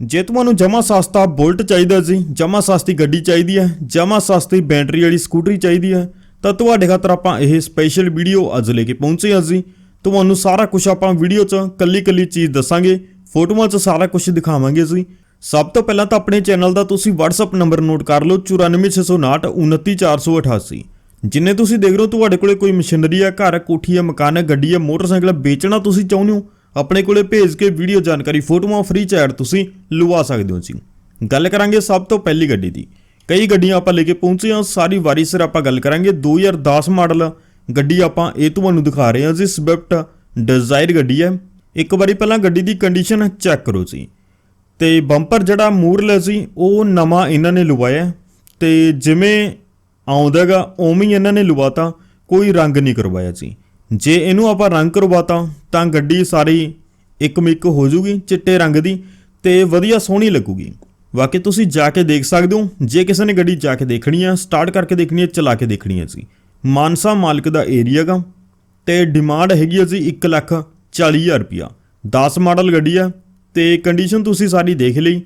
ਜੇ ਤੁਹਾਨੂੰ ਜਮਾ ਸਸਤਾ ਬੁਲਟ ਚਾਹੀਦਾ ਸੀ ਜਮਾ ਸਸਤੀ ਗੱਡੀ ਚਾਹੀਦੀ ਹੈ ਜਮਾ ਸਸਤੀ ਬੈਟਰੀ ਵਾਲੀ ਸਕੂਟਰੀ ਚਾਹੀਦੀ ਹੈ, ਤਾਂ ਤੁਹਾਡੇ ਖਾਤਰ ਆਪਾਂ ਇਹ ਸਪੈਸ਼ਲ ਵੀਡੀਓ ਅੱਜ ਲੈ ਕੇ ਪਹੁੰਚੇ ਹਾਂ ਜੀ। ਤੁਹਾਨੂੰ ਸਾਰਾ ਕੁਝ ਆਪਾਂ ਵੀਡੀਓ 'ਚ ਕੱਲੀ ਕੱਲੀ ਚੀਜ਼ ਦੱਸਾਂਗੇ, ਫੋਟੋਆਂ 'ਚ ਸਾਰਾ ਕੁਝ ਦਿਖਾਵਾਂਗੇ ਜੀ। ਸਭ ਤੋਂ ਪਹਿਲਾਂ ਤਾਂ ਆਪਣੇ ਚੈਨਲ ਦਾ ਤੁਸੀਂ WhatsApp ਨੰਬਰ ਨੋਟ ਕਰ ਲਓ 94659 29488 ਜਿੰਨੇ ਤੁਸੀਂ ਦੇਖ ਰਹੇ ਹੋ ਤੁਹਾਡੇ ਕੋਲੇ ਕੋਈ ਮਸ਼ੀਨਰੀ ਆ ਘਰ, ਕੋਠੀ ਹੈ, ਮਕਾਨ ਹੈ, ਗੱਡੀ ਹੈ, ਮੋਟਰਸਾਈਕਲ ਵੇਚਣਾ ਤੁਸੀਂ ਚਾਹੁੰਦੇ ਹੋ ਆਪਣੇ ਕੋਲੇ ਭੇਜ ਕੇ ਵੀਡੀਓ ਜਾਣਕਾਰੀ ਫੋਟੋਆਂ ਫ੍ਰੀ ਚੈਟ ਤੁਸੀਂ ਲਵਾ ਸਕਦੇ ਹੋ ਜੀ। ਗੱਲ ਕਰਾਂਗੇ ਸਭ ਤੋਂ ਪਹਿਲੀ ਗੱਡੀ ਦੀ। ਕਈ ਗੱਡੀਆਂ ਆਪਾਂ ਲੈ ਕੇ ਪਹੁੰਚੇ ਹਾਂ, ਸਾਰੀ ਵਾਰੀ ਸਿਰ ਆਪਾਂ ਗੱਲ ਕਰਾਂਗੇ। 2010 ਮਾਡਲ ਗੱਡੀ ਆਪਾਂ ਇਹ ਤੁਹਾਨੂੰ ਦਿਖਾ ਰਹੇ ਹਾਂ ਜੀ ਸਵਿਫਟ ਡਿਜ਼ਾਇਰ ਗੱਡੀ ਹੈ। ਇੱਕ ਵਾਰੀ ਪਹਿਲਾਂ ਗੱਡੀ ਦੀ ਕੰਡੀਸ਼ਨ ਚੈੱਕ ਕਰੋ ਜੀ। ਤੇ ਬੰਪਰ ਜਿਹੜਾ ਮੂਰਲਾ ਸੀ, ਉਹ ਨਵਾਂ ਇਹਨਾਂ ਨੇ ਲਵਾਇਆ ਤੇ ਜਿਵੇਂ ਆਉਂਦਾਗਾ ਉਵੇਂ ਹੀ ਇਹਨਾਂ ਨੇ ਲਵਾਤਾ, ਕੋਈ ਰੰਗ ਨਹੀਂ ਕਰਵਾਇਆ ਜੀ। ਜੇ ਇਹਨੂੰ ਆਪਾਂ ਰੰਗ ਕਰਵਾਤਾ, ਤਾਂ ਗੱਡੀ ਸਾਰੀ ਇੱਕ ਮਿੱਕ ਹੋ ਜੂਗੀ, ਚਿੱਟੇ ਰੰਗ ਦੀ ਤੇ ਵਧੀਆ ਸੋਹਣੀ ਲੱਗੂਗੀ। ਬਾਕੀ ਤੁਸੀਂ ਜਾ ਕੇ ਦੇਖ ਸਕਦੇ ਹੋ, ਜੇ ਕਿਸੇ ਨੇ ਗੱਡੀ ਜਾ ਕੇ ਦੇਖਣੀ ਆ, ਸਟਾਰਟ ਕਰਕੇ ਦੇਖਣੀ ਹੈ ਚਲਾ ਕੇ ਦੇਖਣੀ ਹੈ ਜੀ। ਮਾਨਸਾ ਮਾਲਕ ਦਾ ਏਰੀਆ ਗਾ ਤੇ ਡਿਮਾਂਡ ਹੈਗੀ ਹੈ ਜੀ 1 ਲੱਖ 40 ਹਜ਼ਾਰ ਰੁਪਿਆ 10 ਮਾਡਲ ਗੱਡੀ ਆ ਤੇ ਕੰਡੀਸ਼ਨ ਤੁਸੀਂ ਸਾਰੀ ਦੇਖ ਲਈ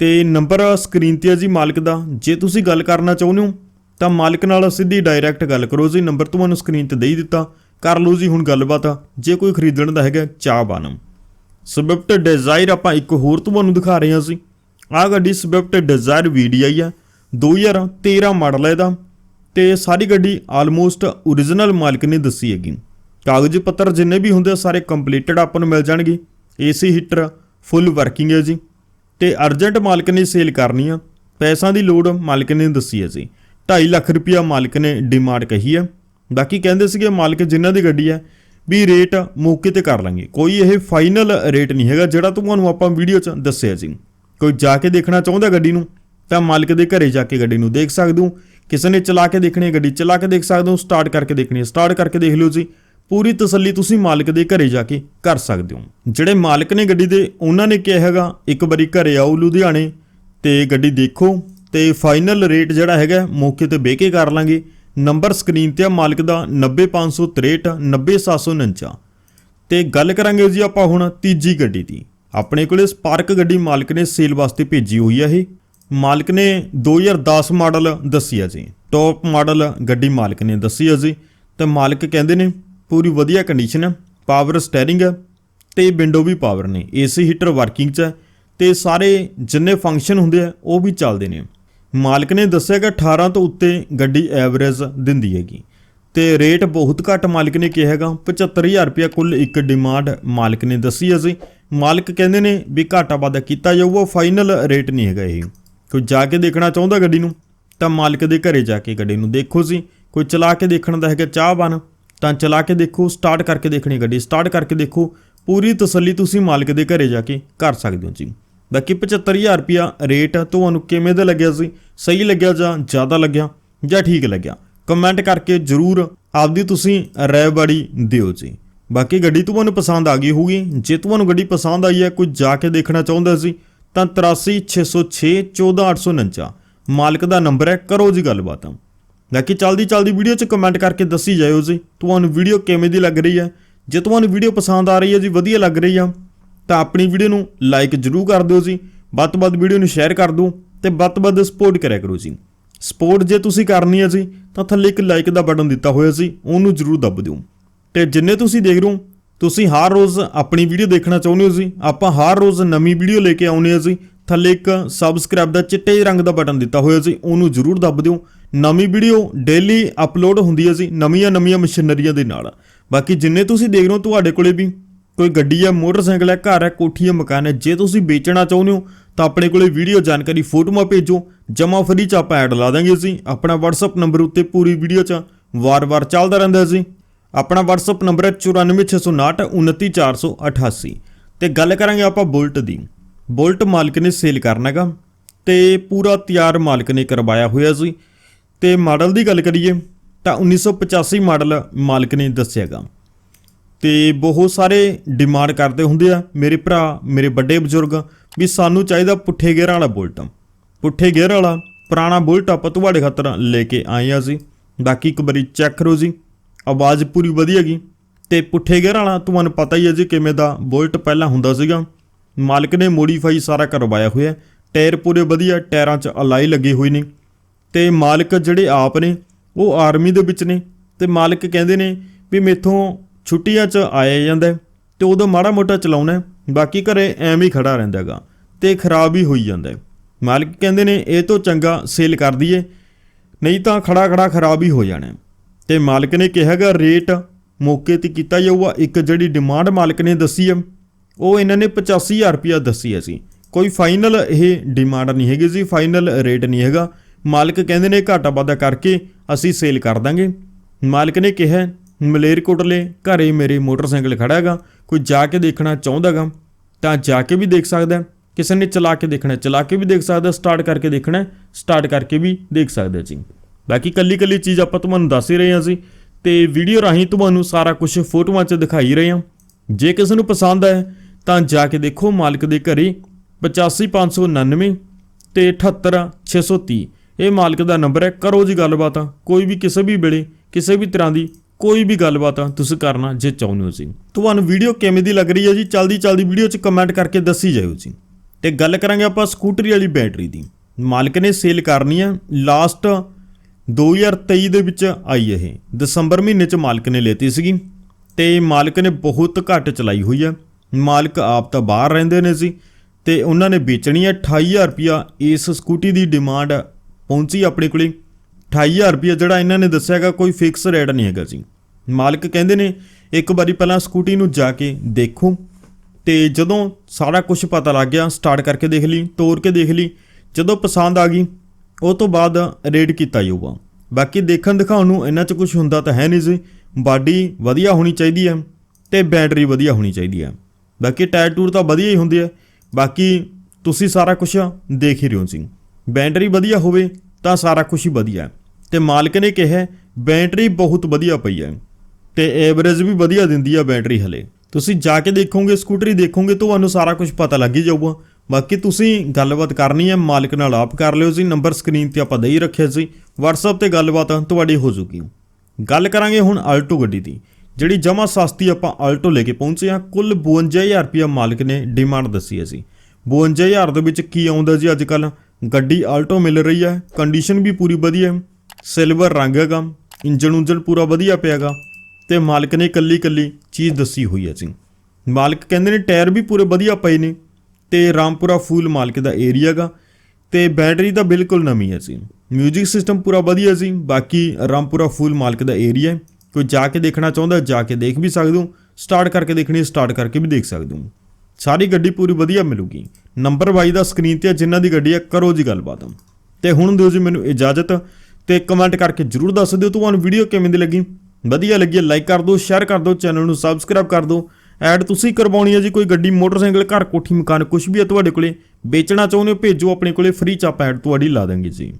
ਤੇ ਨੰਬਰ ਸਕਰੀਨ ਤੇ ਆ ਜੀ ਮਾਲਕ ਦਾ। ਜੇ ਤੁਸੀਂ ਗੱਲ ਕਰਨਾ ਚਾਹੁੰਦੇ ਹੋ, ਤਾਂ ਮਾਲਕ ਨਾਲ ਸਿੱਧੀ ਡਾਇਰੈਕਟ ਗੱਲ ਕਰੋ ਜੀ ਨੰਬਰ ਤੁਹਾਨੂੰ ਸਕਰੀਨ ਤੇ ਦੇ ਹੀ ਦਿੱਤਾ। ਕਰ ਲਓ ਜੀ ਹੁਣ ਗੱਲਬਾਤ। ਜੇ ਕੋਈ ਖਰੀਦਣ ਦਾ ਹੈਗਾ, ਚਾਹ ਬਾਨਮ ਸਵਿਫਟ ਡਿਜ਼ਾਇਰ ਆਪਾਂ ਇੱਕ ਹੋਰ ਤੁਹਾਨੂੰ ਦਿਖਾ ਰਹੇ ਹਾਂ ਸੀ ਆਹ ਗੱਡੀ ਸਵਿਫਟ ਡਿਜ਼ਾਇਰ VDI ਆ 2013 ਮਾਡਲ ਹੈ ਇਹਦਾ। ਤੇ ਸਾਰੀ ਗੱਡੀ ਆਲਮੋਸਟ origignal ਮਾਲਕ ਨੇ ਦੱਸੀ ਹੈਗੀ। ਕਾਗਜ਼ ਪੱਤਰ ਜਿੰਨੇ ਵੀ ਹੁੰਦੇ ਆ, ਸਾਰੇ ਕੰਪਲੀਟਡ ਆਪਾਂ ਨੂੰ ਮਿਲ ਜਾਣਗੇ। ਏਸੀ ਹੀਟਰ ਫੁੱਲ ਵਰਕਿੰਗ ਹੈ ਜੀ। ਤੇ ਅਰਜੈਂਟ ਮਾਲਕ ਨੇ ਸੇਲ ਕਰਨੀ ਆ। ਪੈਸਿਆਂ ਦੀ ਲੋੜ ਮਾਲਕ ਨੇ ਦੱਸੀ ਹੈ ਜੀ। 2.5 ਲੱਖ ਰੁਪਇਆ ਮਾਲਕ ਨੇ ਡਿਮਾਂਡ ਕਹੀ ਹੈ ਬਾਕੀ ਕਹਿੰਦੇ ਸੀਗੇ ਮਾਲਕ ਜਿਨ੍ਹਾਂ ਦੀ ਗੱਡੀ ਹੈ ਵੀ ਰੇਟ ਮੌਕੇ ਤੇ ਕਰ ਲਾਂਗੇ। ਕੋਈ ਇਹ ਫਾਈਨਲ ਰੇਟ ਨਹੀਂ ਹੈਗਾ ਜਿਹੜਾ ਤੁਹਾਨੂੰ ਆਪਾਂ ਵੀਡੀਓ 'ਚ ਦੱਸਿਆ ਸੀ। ਕੋਈ ਜਾ ਕੇ ਦੇਖਣਾ ਚਾਹੁੰਦਾ ਗੱਡੀ ਨੂੰ, ਤਾਂ ਮਾਲਕ ਦੇ ਘਰੇ ਜਾ ਕੇ ਗੱਡੀ ਨੂੰ ਦੇਖ ਸਕਦੇ ਹੋ। ਕਿਸੇ ਨੇ ਚਲਾ ਕੇ ਦੇਖਣੀ ਹੈ ਗੱਡੀ, ਚਲਾ ਕੇ ਦੇਖ ਸਕਦੇ ਹੋ ਸਟਾਰਟ ਕਰਕੇ ਦੇਖਣੀ ਹੈ ਸਟਾਰਟ ਕਰਕੇ ਦੇਖ ਲਿਓ ਜੀ। ਪੂਰੀ ਤਸੱਲੀ ਤੁਸੀਂ ਮਾਲਕ ਦੇ ਘਰੇ ਜਾ ਕੇ ਕਰ ਸਕਦੇ ਹੋ। ਜਿਹੜੇ ਮਾਲਕ ਨੇ ਗੱਡੀ ਦੇ, ਉਹਨਾਂ ਨੇ ਕਿਹਾ ਹੈਗਾ, ਇੱਕ ਵਾਰੀ ਘਰੇ ਆਓ ਲੁਧਿਆਣੇ, ਤੇ ਗੱਡੀ ਦੇਖੋ, ਤੇ ਫਾਈਨਲ ਰੇਟ ਜਿਹੜਾ ਹੈਗਾ, ਮੌਕੇ ਤੇ ਬਹਿ ਕੇ ਕਰ ਲਾਂਗੇ। ਨੰਬਰ ਸਕਰੀਨ ਤੇ ਆ ਮਾਲਕ ਦਾ 90563 90749 ਤੇ ਗੱਲ ਕਰਾਂਗੇ ਜੀ ਆਪਾਂ ਹੁਣ ਤੀਜੀ ਗੱਡੀ ਦੀ। ਆਪਣੇ ਕੋਲੇ ਸਪਾਰਕ ਗੱਡੀ ਮਾਲਕ ਨੇ ਸੇਲ ਵਾਸਤੇ ਭੇਜੀ ਹੋਈ ਆ ਇਹ। ਮਾਲਕ ਨੇ 2010 ਮਾਡਲ ਦੱਸੀ ਆ ਜੀ। ਟੌਪ ਮਾਡਲ ਗੱਡੀ ਮਾਲਕ ਨੇ ਦੱਸੀ ਆ ਜੀ। ਤੇ ਮਾਲਕ ਕਹਿੰਦੇ ਨੇ, ਪੂਰੀ ਵਧੀਆ ਕੰਡੀਸ਼ਨ ਹੈ ਪਾਵਰ ਸਟੀਅਰਿੰਗ ਹੈ ਤੇ ਵਿੰਡੋ ਵੀ ਪਾਵਰ ਨੇ। ਏਸੀ ਹੀਟਰ ਵਰਕਿੰਗ 'ਚ ਹੈ ਤੇ ਸਾਰੇ ਜਿੰਨੇ ਫੰਕਸ਼ਨ ਹੁੰਦੇ ਆ, ਉਹ ਵੀ ਚੱਲਦੇ ਨੇ। ਮਾਲਕ ਨੇ ਦੱਸਿਆ ਕਿ 18 ਤੋਂ ਉੱਤੇ ਗੱਡੀ ਐਵਰੇਜ ਦਿੰਦੀ ਹੈਗੀ। ਤੇ ਰੇਟ ਬਹੁਤ ਘੱਟ ਮਾਲਕ ਨੇ ਕਿਹਾ ਹੈਗਾ। 75000 ਰੁਪਇਆ ਕੁੱਲ ਇੱਕ ਡਿਮਾਂਡ ਮਾਲਕ ਨੇ ਦੱਸੀ ਹੈ ਜੀ। ਮਾਲਕ ਕਹਿੰਦੇ ਨੇ ਵੀ ਘਾਟਾ ਵਾਧਾ ਕੀਤਾ ਜਾਊਗਾ ਫਾਈਨਲ ਰੇਟ ਨਹੀਂ ਹੈਗਾ ਇਹ। ਕੋਈ ਜਾ ਕੇ ਦੇਖਣਾ ਚਾਹੁੰਦਾ ਗੱਡੀ ਨੂੰ, ਤਾਂ ਮਾਲਕ ਦੇ ਘਰੇ ਜਾ ਕੇ ਗੱਡੀ ਨੂੰ ਦੇਖੋ ਜੀ। ਕੋਈ ਚਲਾ ਕੇ ਦੇਖਣ ਦਾ ਹੈਗਾ ਚਾਹ ਬਨ ਤਾਂ ਚਲਾ ਕੇ ਦੇਖੋ ਸਟਾਰਟ ਕਰਕੇ ਦੇਖਣੀ ਗੱਡੀ। ਸਟਾਰਟ ਕਰਕੇ ਦੇਖੋ, ਪੂਰੀ ਤਸੱਲੀ ਤੁਸੀਂ ਮਾਲਕ ਦੇ ਘਰੇ ਜਾ ਕੇ ਕਰ ਸਕਦੇ ਹੋ ਜੀ। ਬਾਕੀ 75000 ਰੁਪਿਆ ਰੇਟ ਤੁਹਾਨੂੰ ਕਿਵੇਂ ਦਾ ਲੱਗਿਆ ਸੀ? ਸਹੀ ਲੱਗਿਆ ਜਾਂ ਜ਼ਿਆਦਾ ਲੱਗਿਆ? ਜਾਂ ਠੀਕ ਲੱਗਿਆ? ਕਮੈਂਟ ਕਰਕੇ ਜਰੂਰ ਆਪਦੀ ਤੁਸੀਂ ਰਾਏ ਬੜੀ ਦਿਓ ਜੀ। ਬਾਕੀ ਗੱਡੀ ਤੁਹਾਨੂੰ ਪਸੰਦ ਆ ਗਈ ਹੋਊਗੀ। ਜੇ ਤੁਹਾਨੂੰ ਗੱਡੀ ਪਸੰਦ ਆਈ ਹੈ, ਕੋਈ ਜਾ ਕੇ ਦੇਖਣਾ ਚਾਹੁੰਦਾ ਸੀ, ਤਾਂ 8360614849 ਮਾਲਕ ਦਾ ਨੰਬਰ ਹੈ, ਕਰੋ ਜੀ ਗੱਲਬਾਤ। ਬਾਕੀ ਚਲਦੀ ਚਲਦੀ ਵੀਡੀਓ 'ਚ ਕਮੈਂਟ ਕਰਕੇ ਦੱਸੀ ਜਾਇਓ ਜੀ ਤੁਹਾਨੂੰ ਵੀਡੀਓ ਕਿਵੇਂ ਦੀ ਲੱਗ ਰਹੀ ਹੈ? ਜੇ ਤੁਹਾਨੂੰ ਵੀਡੀਓ ਪਸੰਦ ਆ ਰਹੀ ਹੈ ਜੀ, ਵਧੀਆ ਲੱਗ ਰਹੀ ਆ। ਤਾਂ ਆਪਣੀ ਵੀਡੀਓ ਨੂੰ ਲਾਈਕ ਜਰੂਰ ਕਰ ਦਿਓ ਜੀ। ਵੱਧ ਤੋਂ ਵੱਧ ਵੀਡੀਓ ਨੂੰ ਸ਼ੇਅਰ ਕਰ ਦਿਓ ਤੇ ਵੱਧ ਤੋਂ ਵੱਧ ਸਪੋਰਟ ਕਰਿਆ ਕਰੋ ਜੀ। ਸਪੋਰਟ ਜੇ ਤੁਸੀਂ ਕਰਨੀ ਹੈ ਜੀ, ਤਾਂ ਥੱਲੇ ਇੱਕ ਲਾਈਕ ਦਾ ਬਟਨ ਦਿੱਤਾ ਹੋਇਆ ਸੀ ਉਹਨੂੰ ਜਰੂਰ ਦੱਬ ਦਿਓ। ਤੇ ਜਿੰਨੇ ਤੁਸੀਂ ਦੇਖ ਰਹੇ ਹੋ, ਤੁਸੀਂ ਹਰ ਰੋਜ਼ ਆਪਣੀ ਵੀਡੀਓ ਦੇਖਣਾ ਚਾਹੁੰਦੇ ਹੋ ਜੀ। ਆਪਾਂ ਹਰ ਰੋਜ਼ ਨਵੀਂ ਵੀਡੀਓ ਲੈ ਕੇ ਆਉਨੇ ਆ ਜੀ। ਥੱਲੇ ਇੱਕ ਸਬਸਕ੍ਰਾਈਬ ਦਾ ਚਿੱਟੇ ਰੰਗ ਦਾ ਬਟਨ ਦਿੱਤਾ ਹੋਇਆ ਸੀ ਉਹਨੂੰ ਜਰੂਰ ਦੱਬ ਦਿਓ। ਨਵੀਂ ਵੀਡੀਓ ਡੇਲੀ ਅਪਲੋਡ ਹੁੰਦੀ ਹੈ ਜੀ ਨਵੀਆਂ ਨਵੀਆਂ ਮਸ਼ੀਨਰੀਆਂ ਦੇ ਨਾਲ। ਬਾਕੀ ਜਿੰਨੇ ਤੁਸੀਂ ਦੇਖ ਰਹੇ ਹੋ ਤੁਹਾਡੇ ਕੋਲੇ ਵੀ ਕੋਈ ਗੱਡੀ ਹੈ ਮੋਟਰਸਾਈਕਲ ਹੈ, ਘਰ ਹੈ, ਕੋਠੀ ਹੈ ਮਕਾਨ ਹੈ, ਜੇ ਤੁਸੀਂ ਵੇਚਣਾ ਚਾਹੁੰਦੇ ਹੋ, ਤਾਂ ਆਪਣੇ ਕੋਲੇ ਵੀਡੀਓ ਜਾਣਕਾਰੀ, ਫੋਟੋਆਂ ਭੇਜੋ ਜਮਾ ਫਰੀ ਚ ਆਪਾਂ ਐਡ ਲਾ ਦਾਂਗੇ ਜੀ ਆਪਣਾ WhatsApp ਨੰਬਰ ਉੱਤੇ ਪੂਰੀ ਵੀਡੀਓ ਚ ਵਾਰ-ਵਾਰ ਚੱਲਦਾ ਰਹਿੰਦਾ ਸੀ ਆਪਣਾ WhatsApp ਨੰਬਰ ਹੈ 94659 29488 ਤੇ ਗੱਲ ਕਰਾਂਗੇ ਆਪਾਂ ਬੁਲਟ ਦੀ। ਬੁਲਟ ਮਾਲਕ ਨੇ ਸੇਲ ਕਰਨਾਗਾ ਤੇ ਪੂਰਾ ਤਿਆਰ ਮਾਲਕ ਨੇ ਕਰਵਾਇਆ ਹੋਇਆ ਸੀ। ਤੇ ਮਾਡਲ ਦੀ ਗੱਲ ਕਰੀਏ, ਤਾਂ 1985 ਮਾਡਲ ਮਾਲਕ ਨੇ ਦੱਸਿਆਗਾ ਤੇ ਬਹੁਤ ਸਾਰੇ ਡਿਮਾਂਡ ਕਰਦੇ ਹੁੰਦੇ ਆ, ਮੇਰੇ ਭਰਾ, ਮੇਰੇ ਵੱਡੇ ਬਜ਼ੁਰਗ, ਵੀ ਸਾਨੂੰ ਚਾਹੀਦਾ ਪੁੱਠੇ ਗੇਅਰਾਂ ਵਾਲਾ ਬੁਲਟ। ਪੁੱਠੇ ਗੇਅਰ ਵਾਲਾ, ਪੁਰਾਣਾ ਬੁਲਟ ਆਪਾਂ ਤੁਹਾਡੇ ਖਾਤਰ ਲੈ ਕੇ ਆਏ ਆ ਸੀ ਬਾਕੀ ਇੱਕ ਵਾਰੀ ਚੈੱਕ ਕਰੋ ਜੀ, ਆਵਾਜ਼ ਪੂਰੀ ਵਧੀਆ ਗਈ। ਤੇ ਪੁੱਠੇ ਗੇਅਰ ਵਾਲਾ, ਤੁਹਾਨੂੰ ਪਤਾ ਹੀ ਹੈ ਜੀ ਕਿਵੇਂ ਦਾ ਬੁਲਟ ਪਹਿਲਾਂ ਹੁੰਦਾ ਸੀਗਾ। ਮਾਲਕ ਨੇ ਮੋਡੀਫਾਈ ਸਾਰਾ ਕਰਵਾਇਆ ਹੋਇਆ ਟਾਇਰ ਪੂਰੇ ਵਧੀਆ, ਟਾਇਰਾਂ 'ਚ ਅਲਾਈ ਲੱਗੇ ਹੋਏ ਨੇ। ਤੇ ਮਾਲਕ ਜਿਹੜੇ ਆਪ ਨੇ, ਉਹ ਆਰਮੀ ਦੇ ਵਿੱਚ ਨੇ। ਤੇ ਮਾਲਕ ਕਹਿੰਦੇ ਨੇ ਵੀ ਮੇਥੋਂ ਛੁੱਟੀਆਂ 'ਚ ਆਇਆ ਜਾਂਦਾ ਹੈ ਤੇ ਉਦੋਂ ਮਾੜਾ ਮੋਟਾ ਚਲਾਉਣਾ, ਬਾਕੀ ਘਰੇ ਐਵੇਂ ਹੀ ਖੜਾ ਰਹਿੰਦਾ ਹੈਗਾ ਤੇ ਖਰਾਬ ਹੀ ਹੋਈ ਜਾਂਦਾ। ਮਾਲਕ ਕਹਿੰਦੇ ਨੇ, ਇਹ ਤੋਂ ਚੰਗਾ ਸੇਲ ਕਰ ਦਈਏ, ਨਹੀਂ ਤਾਂ ਖੜਾ ਖੜਾ ਖਰਾਬ ਹੀ ਹੋ ਜਾਣਾ ਹੈ। ਤੇ ਮਾਲਕ ਨੇ ਕਿਹਾਗਾ ਰੇਟ ਮੌਕੇ ਤੇ ਕੀਤਾ ਜਾਊਗਾ, ਇੱਕ ਜਿਹੜੀ ਡਿਮਾਂਡ ਮਾਲਕ ਨੇ ਦੱਸੀ ਹੈ, ਉਹ ਇਹਨਾਂ ਨੇ 85000 ਰੁਪਇਆ ਦੱਸੀ ਹੈ ਸੀ। ਕੋਈ ਫਾਈਨਲ ਇਹ ਡਿਮਾਂਡ ਨਹੀਂ ਹੈਗੀ ਜੀ, ਫਾਈਨਲ ਰੇਟ ਨਹੀਂ ਹੈਗਾ। ਮਾਲਕ ਕਹਿੰਦੇ ਨੇ, ਘਾਟਾ ਵਾਧਾ ਕਰਕੇ ਅਸੀਂ ਸੇਲ ਕਰ ਦਾਂਗੇ। ਮਾਲਕ ਨੇ ਕਿਹਾ ਮਲੇਰਕੋਟਲੇ ਘਰੇ ਮੇਰੇ ਮੋਟਰਸਾਈਕਲ ਖੜਾ ਹੈਗਾ, ਕੋਈ ਜਾ ਕੇ ਦੇਖਣਾ ਚਾਹੁੰਦਾਗਾ ਤਾਂ ਜਾ ਕੇ ਵੀ ਦੇਖ ਸਕਦਾ ਕਿਸੇ ਨੇ ਚਲਾ ਕੇ ਦੇਖਣਾ ਚਲਾ ਕੇ ਵੀ ਦੇਖ ਸਕਦਾ ਸਟਾਰਟ ਕਰਕੇ ਦੇਖਣਾ ਸਟਾਰਟ ਕਰਕੇ ਵੀ ਦੇਖ ਸਕਦਾ ਜੀ। ਬਾਕੀ ਕੱਲੀ ਕੱਲੀ ਚੀਜ਼ ਆਪਾਂ ਤੁਹਾਨੂੰ ਦੱਸ ਹੀ ਰਹੇ ਹਾਂ ਜੀ, ਤੇ ਵੀਡੀਓ ਰਾਹੀਂ ਤੁਹਾਨੂੰ ਸਾਰਾ ਕੁਝ ਫੋਟੋਆਂ 'ਚ ਦਿਖਾਈ ਰਹੇ ਹਾਂ। ਜੇ ਕਿਸੇ ਨੂੰ ਪਸੰਦ ਆਏ ਤਾਂ ਜਾ ਕੇ ਦੇਖੋ, ਮਾਲਕ ਦੇ ਘਰੇ 85599 ਤੇ 78630 ਇਹ ਮਾਲਕ ਦਾ ਨੰਬਰ ਹੈ, ਕਰੋ ਜੀ ਗੱਲਬਾਤ। ਕੋਈ ਵੀ ਕਿਸੇ ਵੀ ਵੇਲੇ ਕਿਸੇ ਵੀ ਤਰ੍ਹਾਂ ਦੀ ਕੋਈ ਵੀ ਗੱਲਬਾਤ ਤੁਸੀਂ ਕਰਨਾ ਜੇ ਚਾਹੁੰਦੇ ਹੋ ਜੀ। ਤੁਹਾਨੂੰ ਵੀਡੀਓ ਕਿਵੇਂ ਦੀ ਲੱਗ ਰਹੀ ਹੈ ਜੀ? ਚਲਦੀ ਚਲਦੀ ਵੀਡੀਓ 'ਚ ਕਮੈਂਟ ਕਰਕੇ ਦੱਸੀ ਜਾਇਓ ਜੀ। ਤੇ ਗੱਲ ਕਰਾਂਗੇ ਆਪਾਂ ਸਕੂਟਰੀ ਵਾਲੀ ਬੈਟਰੀ ਦੀ। ਮਾਲਕ ਨੇ ਸੇਲ ਕਰਨੀ ਹੈ ਲਾਸਟ 2023 ਦੇ ਵਿੱਚ ਆਈ ਇਹ। ਦਸੰਬਰ ਮਹੀਨੇ 'ਚ ਮਾਲਕ ਨੇ ਲੈਤੀ ਸੀਗੀ। ਤੇ ਮਾਲਕ ਨੇ ਬਹੁਤ ਘੱਟ ਚਲਾਈ ਹੋਈ ਹੈ। ਮਾਲਕ ਆਪ ਤਾਂ ਬਾਹਰ ਰਹਿੰਦੇ ਨੇ ਜੀ। ਤੇ ਉਹਨਾਂ ਨੇ ਵੇਚਣੀ ਹੈ 28000 ਰੁਪਿਆ ਇਸ ਸਕੂਟੀ ਦੀ ਡਿਮਾਂਡ ਪਹੁੰਚੀ ਆਪਣੇ ਕੋਲੇ। 28000 ਰੁਪਿਆ ਜਿਹੜਾ ਇਹਨਾਂ ਨੇ ਦੱਸਿਆਗਾ ਕੋਈ ਫਿਕਸ ਰੇਟ ਨਹੀਂ ਹੈਗਾ ਜੀ। ਮਾਲਕ ਕਹਿੰਦੇ ਨੇ, ਇੱਕ ਵਾਰੀ ਪਹਿਲਾਂ ਸਕੂਟੀ ਨੂੰ ਜਾ ਕੇ ਦੇਖੋ ਤੇ ਜਦੋਂ ਸਾਰਾ ਕੁਝ ਪਤਾ ਲੱਗ ਗਿਆ ਸਟਾਰਟ ਕਰਕੇ ਦੇਖ ਲਈ, ਤੋਰ ਕੇ ਦੇਖ ਲਈ, ਜਦੋਂ ਪਸੰਦ ਆ ਗਈ, ਉਹ ਤੋਂ ਬਾਅਦ ਰੇਡ ਕੀਤਾ ਜਾਊਗਾ। ਬਾਕੀ ਦੇਖਣ ਦਿਖਾਉਣ ਨੂੰ ਇਹਨਾਂ 'ਚ ਕੁਝ ਹੁੰਦਾ ਤਾਂ ਹੈ ਨਹੀਂ ਸੀ ਬਾਡੀ ਵਧੀਆ ਹੋਣੀ ਚਾਹੀਦੀ ਹੈ ਤੇ ਬੈਟਰੀ ਵਧੀਆ ਹੋਣੀ ਚਾਹੀਦੀ ਹੈ। ਬਾਕੀ ਟਾਇਰ ਟੂਰ ਤਾਂ ਵਧੀਆ ਹੀ ਹੁੰਦੇ ਆ ਬਾਕੀ ਤੁਸੀਂ ਸਾਰਾ ਕੁਝ ਦੇਖ ਹੀ ਰਹੇ ਹੋ ਜੀ। ਬੈਟਰੀ ਵਧੀਆ ਹੋਵੇ ਤਾਂ ਸਾਰਾ ਕੁਝ ਹੀ ਵਧੀਆ ਹੈ। ਤੇ ਮਾਲਕ ਨੇ ਕਿਹਾ, ਬੈਟਰੀ ਬਹੁਤ ਵਧੀਆ ਪਈ ਹੈ ਤੇ ਐਵਰੇਜ ਵੀ ਵਧੀਆ ਦਿੰਦੀ ਆ ਬੈਟਰੀ ਹਲੇ। ਤੁਸੀਂ ਜਾ ਕੇ ਦੇਖੋਗੇ, ਸਕੂਟਰੀ ਦੇਖੋਗੇ, ਤੁਹਾਨੂੰ ਸਾਰਾ ਕੁਝ ਪਤਾ ਲੱਗ ਹੀ ਜਾਊਗਾ। ਬਾਕੀ ਤੁਸੀਂ ਗੱਲਬਾਤ ਕਰਨੀ ਹੈ, ਮਾਲਕ ਨਾਲ ਆਪ ਕਰ ਲਿਓ ਜੀ। ਨੰਬਰ ਸਕਰੀਨ ਤੇ ਆਪਾਂ ਦੇ ਹੀ ਰੱਖਿਆ ਸੀ। WhatsApp ਤੇ ਗੱਲਬਾਤ ਤੁਹਾਡੀ ਹੋ ਜੂਗੀ। ਗੱਲ ਕਰਾਂਗੇ ਹੁਣ ਆਲਟੋ ਗੱਡੀ ਦੀ, ਜਿਹੜੀ ਜਮਾ ਸਸਤੀ ਆਪਾਂ ਆਲਟੋ ਲੈ ਕੇ ਪਹੁੰਚੇ ਆ ਕੁੱਲ 52000 ਰੁਪਇਆ ਮਾਲਕ ਨੇ ਡਿਮਾਂਡ ਦੱਸੀ ਹੈ ਜੀ। 52000 ਦੇ ਵਿੱਚ ਕੀ ਆਉਂਦਾ ਜੀ ਅੱਜ ਕੱਲ ਗੱਡੀ ਆਲਟੋ ਮਿਲ ਰਹੀ ਹੈ ਕੰਡੀਸ਼ਨ ਵੀ ਪੂਰੀ ਵਧੀਆ ਹੈ। ਸਿਲਵਰ ਰੰਗ ਹੈਗਾ ਇੰਜਣ ਉਂਜਨ ਪੂਰਾ ਵਧੀਆ ਪਿਆਗਾ ਤੇ ਮਾਲਕ ਨੇ ਕੱਲੀ ਕੱਲੀ ਚੀਜ਼ ਦੱਸੀ ਹੋਈ ਹੈ ਜੀ। ਮਾਲਕ ਕਹਿੰਦੇ ਨੇ ਟਾਇਰ ਵੀ ਪੂਰੇ ਵਧੀਆ ਪਏ ਨੇ ਤੇ ਰਾਮਪੁਰਾ ਫੂਲ ਮਾਲਕ ਦਾ ਏਰੀਆ ਗਾ ਤੇ ਬੈਟਰੀ ਤਾਂ ਬਿਲਕੁਲ ਨਵੀਂ ਹੈ ਜੀ। 뮤직 ਸਿਸਟਮ ਪੂਰਾ ਵਧੀਆ ਸੀ ਬਾਕੀ ਰਾਮਪੁਰਾ ਫੂਲ ਮਾਲਕ ਦਾ ਏਰੀਆ ਕੋਈ ਜਾ ਕੇ ਦੇਖਣਾ ਚਾਹੁੰਦਾ ਜਾ ਕੇ ਦੇਖ ਵੀ ਸਕਦੇ ਹੋ ਸਟਾਰਟ ਕਰਕੇ ਦੇਖਣੀ ਸਟਾਰਟ ਕਰਕੇ ਵੀ ਦੇਖ ਸਕਦੇ ਹੋ। ਸਾਰੀ ਗੱਡੀ ਪੂਰੀ ਵਧੀਆ ਮਿਲੂਗੀ। ਨੰਬਰ 22 ਦਾ ਸਕਰੀਨ ਤੇ ਹੈ, ਜਿਨ੍ਹਾਂ ਦੀ ਗੱਡੀ ਹੈ ਕਰੋ ਜੀ ਗੱਲਬਾਤ। ਤੇ ਹੁਣ ਦਿਓ ਜੀ ਮੈਨੂੰ ਇਜਾਜ਼ਤ। ਤੇ ਕਮੈਂਟ ਕਰਕੇ ਜਰੂਰ ਦੱਸ ਦਿਓ ਤੁਹਾਨੂੰ ਵੀਡੀਓ ਕਿਵੇਂ ਦੀ ਲੱਗੀ। ਵਧੀਆ ਲੱਗੀ ਲਾਈਕ ਕਰ ਦਿਓ ਸ਼ੇਅਰ ਕਰ ਦਿਓ ਚੈਨਲ ਨੂੰ ਸਬਸਕ੍ਰਾਈਬ ਕਰ ਦਿਓ। ਐਡ ਤੁਸੀਂ ਕਰਵਾਉਣੀ ਹੈ ਜੀ, ਕੋਈ ਗੱਡੀ ਮੋਟਰਸਾਈਕਲ ਘਰ, ਕੋਠੀ, ਮਕਾਨ ਕੁਝ ਵੀ ਹੈ ਤੁਹਾਡੇ ਕੋਲੇ, ਵੇਚਣਾ ਚਾਹੁੰਦੇ ਹੋ, ਭੇਜੋ ਆਪਣੇ ਕੋਲੇ ਫ੍ਰੀ ਚ ਆਪਾਂ ਐਡ ਤੁਹਾਡੀ ਲਾ ਦਾਂਗੇ ਜੀ।